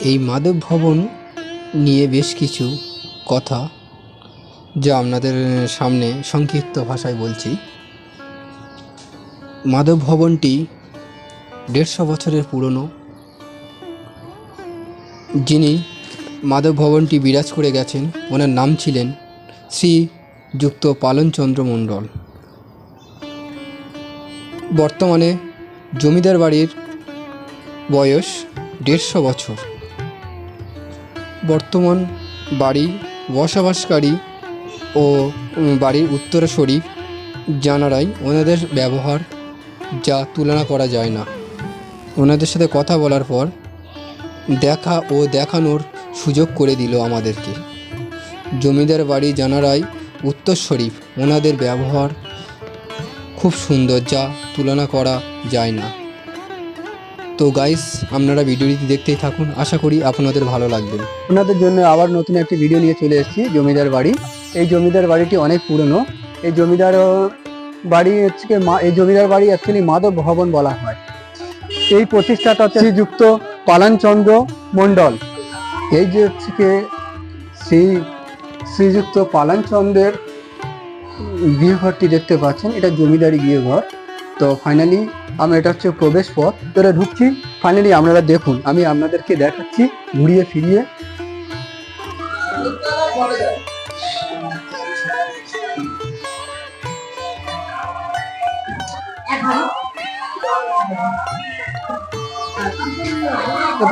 এই মাধব ভবন নিয়ে বেশ কিছু কথা যা আপনাদের সামনে সংক্ষিপ্ত ভাষায় বলছি। মাধব ভবনটি দেড়শো বছরের পুরনো। যিনি মাধব ভবনটি বিরাজ করে গেছেন, ওনার নাম ছিলেন শ্রীযুক্ত পালনচন্দ্র মণ্ডল। বর্তমানে জমিদার বাড়ির বয়স দেড়শো বছর। বর্তমান বাড়ি বসবাসকারী ও বাড়ির উত্তরসূরি জানারাই ওনাদের ব্যবহার যা তুলনা করা যায় না। ওনাদের সাথে কথা বলার পর দেখা ও দেখানোর সুযোগ করে দিল আমাদেরকে। জমিদার বাড়ি জানারাই উত্তর শরীফ ওনাদের ব্যবহার খুব সুন্দর যা তুলনা করা যায় না। তো গাইস আপনারা ভিডিওটি দেখতেই থাকুন। আশা করি আপনাদের ভালো লাগবে। আপনাদের জন্য আবার নতুন একটি ভিডিও নিয়ে চলে এসেছি, জমিদার বাড়ি। এই জমিদার বাড়িটি অনেক পুরনো। এই জমিদার বাড়ি হচ্ছে এই জমিদার বাড়ি অ্যাকচুয়ালি মাধব ভবন বলা হয়। এই প্রতিষ্ঠাতা হচ্ছে শ্রীযুক্ত পালানচন্দ্র মণ্ডল। এই যে হচ্ছে শ্রী, শ্রীযুক্ত পালানচন্দ্রের গৃহঘরটি দেখতে পাচ্ছেন। এটা জমিদারি গৃহঘর। তো ফাইনালি আমরা এটা হচ্ছে প্রবেশ পথ। ভিতরে ঢুকছি ফাইনালি আপনারা দেখুন, আমি আপনাদেরকে দেখাচ্ছি, ঘুরিয়ে ফিরিয়ে।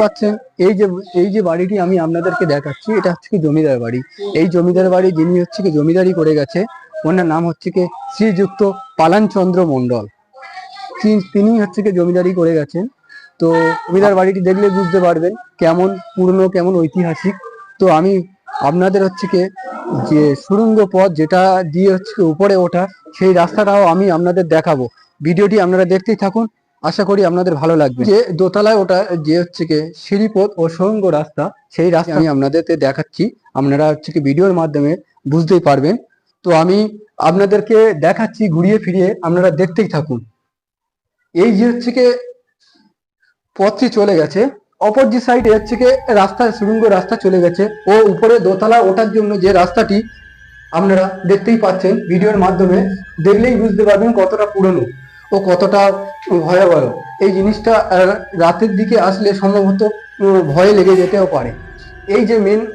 পাচ্ছেন, এই যে এই যে বাড়িটি আমি আপনাদেরকে দেখাচ্ছি, এটা হচ্ছে কি জমিদার বাড়ি। এই জমিদার বাড়ি যিনি হচ্ছে কি জমিদারি করে গেছে, ওনার নাম হচ্ছে কি শ্রীযুক্ত পালানচন্দ্র মণ্ডল। তিনি- হচ্ছে কি জমিদারি করে গেছেন। তো জমিদার বাড়িটি দেখলে বুঝতে পারবেন কেমন পুরনো, কেমন ঐতিহাসিক। তো আমি আপনাদের হচ্ছে কি যে সুড়ঙ্গ পথ যেটা দিয়ে হচ্ছে উপরে ওঠা, সেই রাস্তাটাও আমি আপনাদের দেখাবো। ভিডিওটি আপনারা দেখতেই থাকুন। আশা করি আপনাদের ভালো লাগবে। যে দোতলায় ওটা যে হচ্ছে কি সিঁড়িপথ ও সুড়ঙ্গ রাস্তা, সেই রাস্তা আমি আপনাদেরকে দেখাচ্ছি। আপনারা হচ্ছে কি ভিডিওর মাধ্যমে বুঝতেই পারবেন। তো আমি আপনাদেরকে দেখাচ্ছি, ঘুরিয়ে ফিরিয়ে আপনারা দেখতেই থাকুন। এই যে হচ্ছে কি পথটি চলে গেছে, অপর যে সাইডে হচ্ছে কি রাস্তা সুড়ঙ্গ রাস্তা চলে গেছে। ও উপরে দোতলা ওঠার জন্য যে রাস্তাটি আপনারা দেখতেই পাচ্ছেন ভিডিওর মাধ্যমে, দেখলেই বুঝতে পারবেন কতটা পুরনো ও কতটা ভয়াবহ। এই জিনিসটা রাতের দিকে আসলে সম্ভবত ভয়ে লেগে যেতেও পারে। এই যে মেন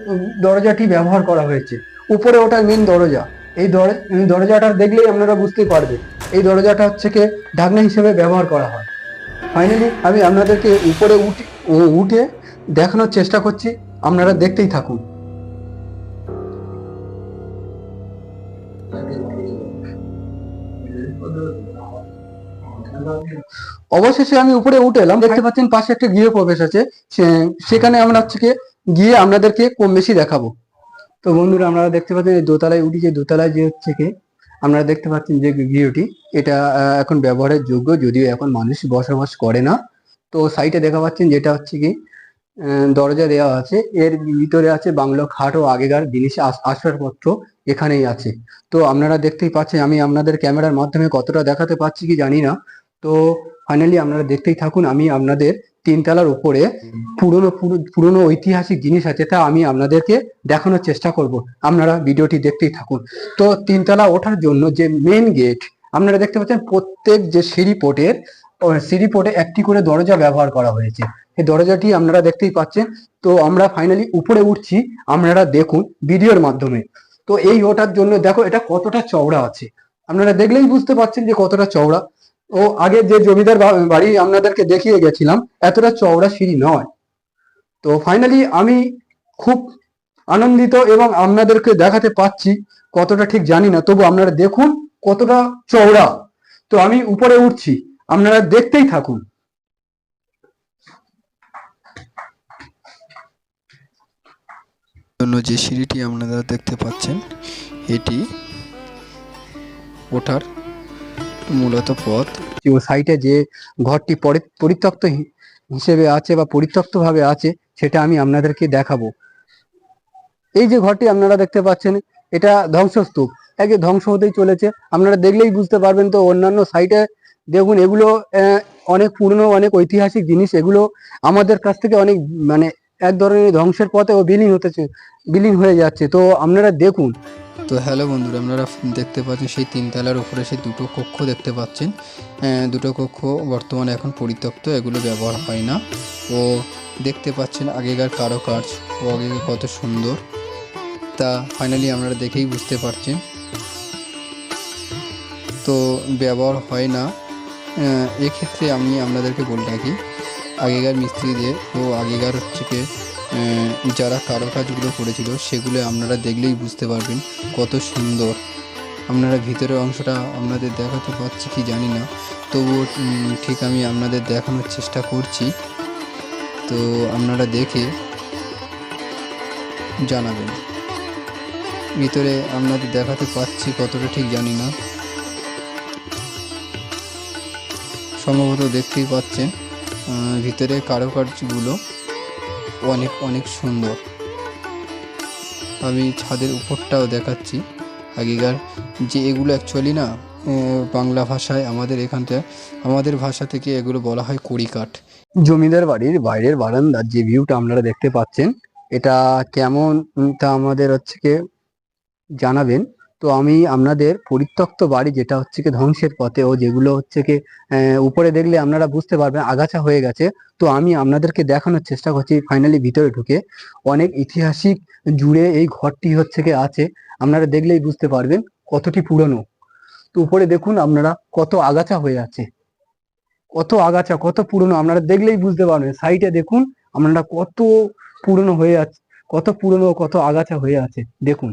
দরজাটি ব্যবহার করা হয়েছে, উপরে ওটা মেন দরজা। এই দর- দরজাটা দেখলেই আপনারা বুঝতে পারবেন। এই দরজাটা হচ্ছে কি ঢাকনা হিসেবে ব্যবহার করা হয়। ফাইনালি আমি আপনাদেরকে উপরে উঠে উঠে দেখানোর চেষ্টা করছি। আপনারা দেখতেই থাকুন। অবশেষে আমি উপরে উঠে এলাম। দেখতে পাচ্ছেন পাশে একটা গৃহ প্রবেশ আছে সেখানে আমরা হচ্ছে গিয়ে আপনাদেরকে কম বেশি দেখাবো। তো বন্ধুরা, আপনারা দেখতে পাচ্ছেন দোতলায় উঠি, যে দোতলায় যে হচ্ছে আপনারা দেখতে পাচ্ছেন যে গৃহটি এটা এখন ব্যবহারের যোগ্য, যদিও এখন মানুষ বসবাস করে না। তো সাইটে দেখা পাচ্ছেন যেটা হচ্ছে কি দরজা দেওয়া আছে। এর ভিতরে আছে বাংলো খাট ও আগেকার জিনিস আস- আসবাবপত্র এখানেই আছে। তো আপনারা দেখতেই পাচ্ছেন, আমি আপনাদের ক্যামেরার মাধ্যমে কতটা দেখাতে পাচ্ছি কি জানি না। তো ফাইনালি আপনারা দেখতেই থাকুন, আমি আপনাদের তিনতলার উপরে পুরনো, পুরো- পুরনো ঐতিহাসিক জিনিস আছে, তা আমি আপনাদেরকে দেখানোর চেষ্টা করব। আপনারা ভিডিওটি দেখতেই থাকুন। তো তিনতলা ওঠার জন্য যে মেন গেট আপনারা দেখতে পাচ্ছেন প্রত্যেক যে সিঁড়ি পোর্টের সিঁড়ি পোর্টে একটি করে দরজা ব্যবহার করা হয়েছে। এই দরজাটি আপনারা দেখতেই পাচ্ছেন। তো আমরা ফাইনালি উপরে উঠছি, আপনারা দেখুন ভিডিওর মাধ্যমে। তো এই ওঠার জন্য দেখো এটা কতটা চওড়া আছে। আপনারা দেখলেই বুঝতে পারছেন যে কতটা চওড়া। ও আগে যে জমিদার বাড়ি আপনাদেরকে দেখিয়ে গেছিলাম, এতটা চওড়া সিঁড়ি নয়। তো ফাইনালি আমি খুব আনন্দিত এবং আপনাদেরকে দেখাতে পাচ্ছি, কতটা ঠিক জানি না, তবু আপনারা দেখুন কতটা চওড়া। তো আমি উপরে উঠছি, আপনারা দেখতেই থাকুন। জন্য যে সিঁড়িটি আপনারা দেখতে পাচ্ছেন, এটি ওঠার মূলত পথ। ও সাইটে যে ঘরটি পরি- পরিত্যক্ত হিসেবে আছে বা পরিত্যক্ত ভাবে আছে, সেটা আমি আপনাদেরকে দেখাবো। এই যে ঘরটি আপনারা দেখতে পাচ্ছেন, এটা ধ্বংসস্তূপ। একে ধ্বংস হতেই চলেছে। আপনারা দেখলেই বুঝতে পারবেন তো অন্যান্য সাইটে দেখুন, এগুলো অনেক পুরনো, অনেক ঐতিহাসিক জিনিস। এগুলো আমাদের কাছ থেকে অনেক মানে এক ধরনের ধ্বংসের পথে ও বিলীন হতেছে, বিলীন হয়ে যাচ্ছে। তো আপনারা দেখুন তো হ্যালো বন্ধুরা, আপনারা দেখতে পাচ্ছেন সেই তিনতলার উপরে সেই দুটো কক্ষ দেখতে পাচ্ছেন। দুটো কক্ষ বর্তমানে এখন পরিত্যক্ত, এগুলো ব্যবহার হয় না। ও দেখতে পাচ্ছেন আগেকার কারুকার্য, ও আগেকার কত সুন্দর। তা ফাইনালি আপনারা দেখেই বুঝতে পারছেন। তো ব্যবহার হয় না। এক্ষেত্রে আমি আপনাদেরকে বলে রাখি, আগেকার মিস্ত্রিদের ও আগেকার হচ্ছে যারা কারুকাজগুলো করেছিল, সেগুলো আপনারা দেখলেই বুঝতে পারবেন কত সুন্দর। আপনারা ভিতরের অংশটা আপনাদের দেখাতে পারছি কি জানি না। তবুও ঠিক আমি আপনাদের দেখানোর চেষ্টা করছি। তো আপনারা দেখে জানাবেন। ভিতরে আপনাদের দেখাতে পাচ্ছি কতটা ঠিক জানি না। সম্ভবত দেখতেই পাচ্ছেন ভিতরে কারুকার্যগুলো অনেক অনেক সুন্দর। আমি ছাদের উপরটাও দেখাচ্ছি। আগেকার যে এগুলো অ্যাকচুয়ালি না বাংলা ভাষায় আমাদের এখানটা আমাদের ভাষা থেকে এগুলো বলা হয় কড়িকাঠ। জমিদার বাড়ির বাইরের বারান্দার যে ভিউটা আপনারা দেখতে পাচ্ছেন, এটা কেমন তা আমাদের হচ্ছে জানাবেন? তো আমি আপনাদের পরিত্যক্ত বাড়ি যেটা হচ্ছে কি ধ্বংসের পথে ও যেগুলো হচ্ছে কি উপরে দেখলে আপনারা বুঝতে পারবেন আগাছা হয়ে গেছে। তো আমি আপনাদেরকে দেখানোর চেষ্টা করছি ফাইনালি ভিতরে ঢুকে। অনেক ঐতিহাসিক জুড়ে এই ঘরটি হচ্ছে কি আছে, আপনারা দেখলেই বুঝতে পারবেন কতটি পুরনো। তো উপরে দেখুন আপনারা কত আগাছা হয়ে আছে। কত আগাছা, কত পুরনো, আপনারা দেখলেই বুঝতে পারবেন। সাইডে দেখুন আপনারা কত পুরনো হয়ে আছে, কত পুরনো, কত আগাছা হয়ে আছে। দেখুন।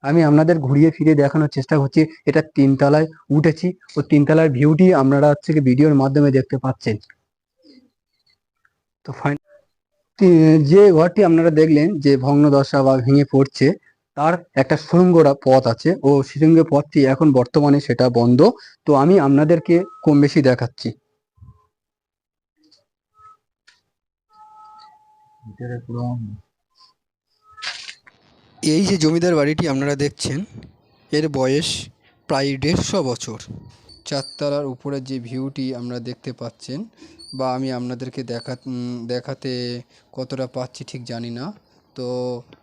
আমি আপনাদের ঘুরিয়ে ফিরে দেখানোর চেষ্টা করছি। এটা তিনতলায় উঠেছি। ও তিনতলার ভিউটি আপনারা হচ্ছে ভিডিওর মাধ্যমে দেখতে পাচ্ছেন। তো ফাইন যে ঘরটি আপনারা দেখলেন, যে ভগ্নদশা বা ভেঙে পড়ছে, তার একটা সুড়ঙ্গ রা- পথ আছে। ও সুড়ঙ্গ পথটি এখন বর্তমানে সেটা বন্ধ। তো আমি আপনাদেরকে কম বেশি দেখাচ্ছি। এই যে জমিদার বাড়িটি আপনারা দেখছেন, এর বয়স প্রায় দেড়শো বছর। চারতলার উপরের যে ভিউটি আমরা দেখতে পাচ্ছেন বা আমি আপনাদেরকে দেখা দেখাতে কতটা পাচ্ছি ঠিক জানি না। তো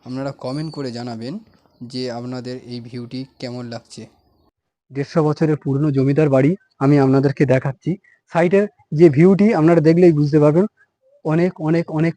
আপনারা কমেন্ট করে জানাবেন যে আপনাদের এই ভিউটি কেমন লাগছে। দেড়শো বছরের পুরনো জমিদার বাড়ি আমি আপনাদেরকে দেখাচ্ছি। সাইডের যে ভিউটি আপনারা দেখলেই বুঝতে পারবেন, অনেক অনেক অনেক